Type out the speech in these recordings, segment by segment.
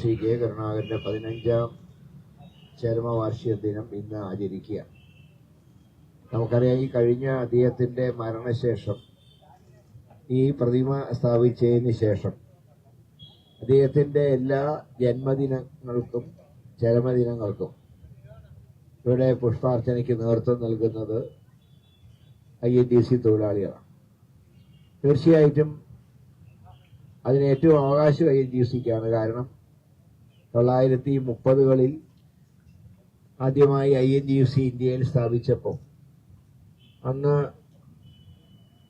Shri K കരുണാകരന്റെ പതിനഞ്ചാം ചരമവാർഷിക ദിനം ഇന്ന് ആചരിക്കുക. നമുക്കറിയാം ഈ കഴിഞ്ഞ അദ്ദേഹത്തിന്റെ മരണശേഷം ഈ പ്രതിമ സ്ഥാപിച്ചതിന് ശേഷം അദ്ദേഹത്തിന്റെ എല്ലാ ജന്മദിനങ്ങൾക്കും ചരമദിനങ്ങൾക്കും ഇവിടെ പുഷ്പാർച്ചനയ്ക്ക് നേതൃത്വം നൽകുന്നത് ഐ എൻ ഡി സി തൊഴിലാളികളാണ്. തീർച്ചയായിട്ടും അതിന് ഏറ്റവും അവകാശമായി എൻ സിക്കാണ് കാരണം തൊള്ളായിരത്തി മുപ്പതുകളിൽ ആദ്യമായി ഐ എൻ ജി സി ഇന്ത്യയിൽ സ്ഥാപിച്ചപ്പോൾ അന്ന്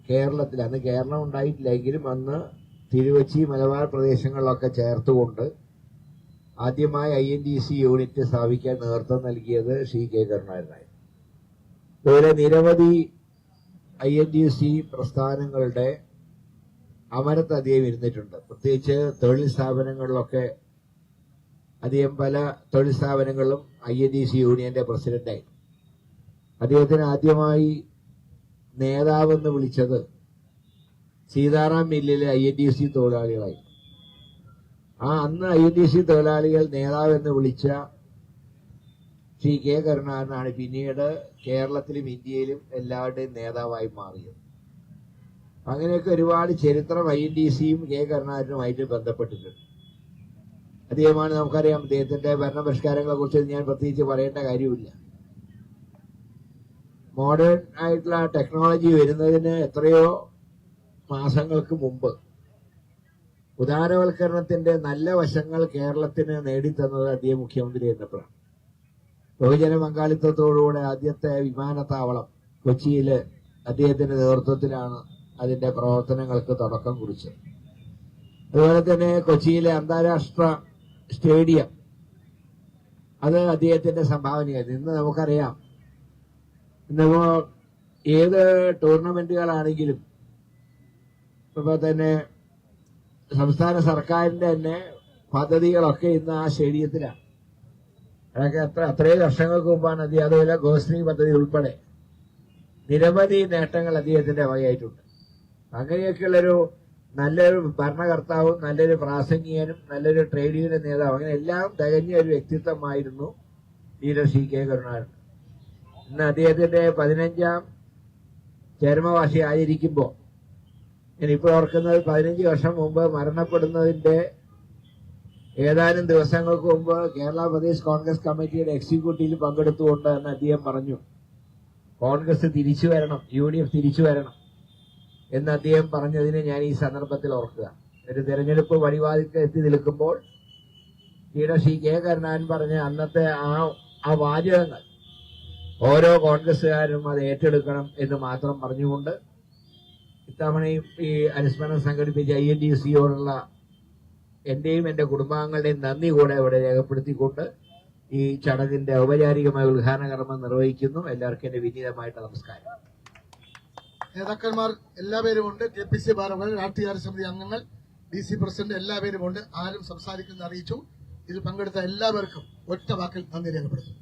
കേരളത്തിൽ അന്ന് കേരളം ഉണ്ടായിട്ടില്ലെങ്കിലും അന്ന് തിരുവച്ചി മലബാർ പ്രദേശങ്ങളിലൊക്കെ ചേർത്തുകൊണ്ട് ആദ്യമായി I N D C unit സ്ഥാപിക്കാൻ നേതൃത്വം നൽകിയത് ശ്രീ കെ കരുണാകരനായിരുന്നു അതുപോലെ നിരവധി ഐ എൻ ഡി സി പ്രസ്ഥാനങ്ങളുടെ അമരത്ത് അധികം ഇരുന്നിട്ടുണ്ട്. പ്രത്യേകിച്ച് തൊഴിൽ സ്ഥാപനങ്ങളിലൊക്കെ അധികം പല തൊഴിൽ സ്ഥാപനങ്ങളിലും ഐ എൻ ഡി സി യൂണിയന്റെ പ്രസിഡന്റായി. അദ്ദേഹത്തിന് ആദ്യമായി നേതാവെന്ന് വിളിച്ചത് സീതാറാം മില്ലിലെ ഐ എൻ ഡി സി തൊഴിലാളികളായി. ആ അന്ന് ഐ എൻ ഡി സി തൊഴിലാളികൾ നേതാവെന്ന് വിളിച്ച ശ്രീ കെ കരുണാകരനാണ് പിന്നീട് കേരളത്തിലും ഇന്ത്യയിലും എല്ലാവരുടെയും നേതാവായി മാറിയത്. അങ്ങനെയൊക്കെ ഒരുപാട് ചരിത്രം ഐ ഡി സിയും കെ കരുണാകരനുമായിട്ട് ബന്ധപ്പെട്ടിട്ടുണ്ട്. അദ്ദേഹമാണ് നമുക്കറിയാം അദ്ദേഹത്തിന്റെ ഭരണപരിഷ്കാരങ്ങളെ കുറിച്ച് ഞാൻ പ്രത്യേകിച്ച് പറയേണ്ട കാര്യമില്ല. മോഡേൺ ആയിട്ടുള്ള ടെക്നോളജി വരുന്നതിന് എത്രയോ മാസങ്ങൾക്ക് മുമ്പ് ഉദാരവൽക്കരണത്തിന്റെ നല്ല വശങ്ങൾ കേരളത്തിന് നേടിത്തന്നത് അദ്ദേഹം മുഖ്യമന്ത്രി എന്നപ്പോഴാണ്. ബഹുജന പങ്കാളിത്തത്തോടുകൂടെ ആദ്യത്തെ വിമാനത്താവളം കൊച്ചിയിൽ അദ്ദേഹത്തിന്റെ നേതൃത്വത്തിലാണ് അതിന്റെ പ്രവർത്തനങ്ങൾക്ക് തുടക്കം കുറിച്ചത്. അതുപോലെ തന്നെ കൊച്ചിയിലെ അന്താരാഷ്ട്ര സ്റ്റേഡിയം അത് അദ്ദേഹത്തിന്റെ സംഭാവനയായിരുന്നു ഇന്ന് നമുക്കറിയാം ഇന്നിപ്പോ ഏത് ടൂർണമെന്റുകളാണെങ്കിലും ഇപ്പൊ തന്നെ സംസ്ഥാന സർക്കാരിന്റെ തന്നെ പദ്ധതികളൊക്കെ ഇന്ന് ആ സ്റ്റേഡിയത്തിലാണ്. അതൊക്കെ അത്ര അത്രയും വർഷങ്ങൾക്ക് മുമ്പാണ് അദ്ദേഹം അതുപോലെ ഗോശ്രീ പദ്ധതി ഉൾപ്പെടെ നിരവധി നേട്ടങ്ങൾ അദ്ദേഹത്തിന്റെ വകയായിട്ടുണ്ട്. അങ്ങനെയൊക്കെയുള്ളൊരു നല്ലൊരു ഭരണകർത്താവും നല്ലൊരു പ്രാസംഗികനും നല്ലൊരു ട്രേഡ് യൂണിയൻ നേതാവും അങ്ങനെ എല്ലാം തികഞ്ഞ ഒരു വ്യക്തിത്വമായിരുന്നു ലീഡർ സി കെ കരുണാകരൻ. ഇന്ന് അദ്ദേഹത്തിന്റെ പതിനഞ്ചാം ചരമവാർഷി ആയിരിക്കുമ്പോൾ ഞാനിപ്പോൾ ഓർക്കുന്നത് പതിനഞ്ച് വർഷം മുമ്പ് മരണപ്പെടുന്നതിന്റെ ഏതാനും ദിവസങ്ങൾക്ക് മുമ്പ് കേരള പ്രദേശ് കോൺഗ്രസ് കമ്മിറ്റിയുടെ എക്സിക്യൂട്ടീവിൽ പങ്കെടുത്തുകൊണ്ട് എന്ന് അദ്ദേഹം പറഞ്ഞു കോൺഗ്രസ് തിരിച്ചു വരണം യു ഡി എഫ് തിരിച്ചു വരണം എന്ന് അദ്ദേഹം പറഞ്ഞതിനെ ഞാൻ ഈ സന്ദർഭത്തിൽ ഓർക്കുക. ഒരു തെരഞ്ഞെടുപ്പ് വഴിവാതിക്ക് എത്തി നിൽക്കുമ്പോൾ പിന്നെ ശ്രീ കെ കരുണാകരൻ പറഞ്ഞ അന്നത്തെ ആ ആ വാചകങ്ങൾ ഓരോ കോൺഗ്രസ്സുകാരും അത് ഏറ്റെടുക്കണം എന്ന് മാത്രം പറഞ്ഞുകൊണ്ട് ഇത്തവണയും ഈ അനുസ്മരണം സംഘടിപ്പിച്ച ഐ എൻ ഡി സിയോടുള്ള എന്റെയും എന്റെ കുടുംബാംഗങ്ങളുടെയും നന്ദി കൂടെ ഇവിടെ രേഖപ്പെടുത്തിക്കൊണ്ട് ഈ ചടങ്ങിന്റെ ഔപചാരികമായ ഉദ്ഘാടന കർമ്മം നിർവഹിക്കുന്നു. എല്ലാവർക്കും എന്റെ വിനീതമായിട്ട് നമസ്കാരം. നേതാക്കന്മാർ എല്ലാവരും ഉണ്ട്. കെ പി സി ഭാരവാഹികൾ രാഷ്ട്രീയ സമിതി അംഗങ്ങൾ ഡി സി പ്രസിഡന്റ് എല്ലാവരും ഉണ്ട്. ആരും സംസാരിക്കുന്ന അറിയിച്ചു. ഇതിൽ പങ്കെടുത്ത എല്ലാവർക്കും ഒറ്റ വാക്കിൽ നന്ദി രേഖപ്പെടുത്തുന്നു.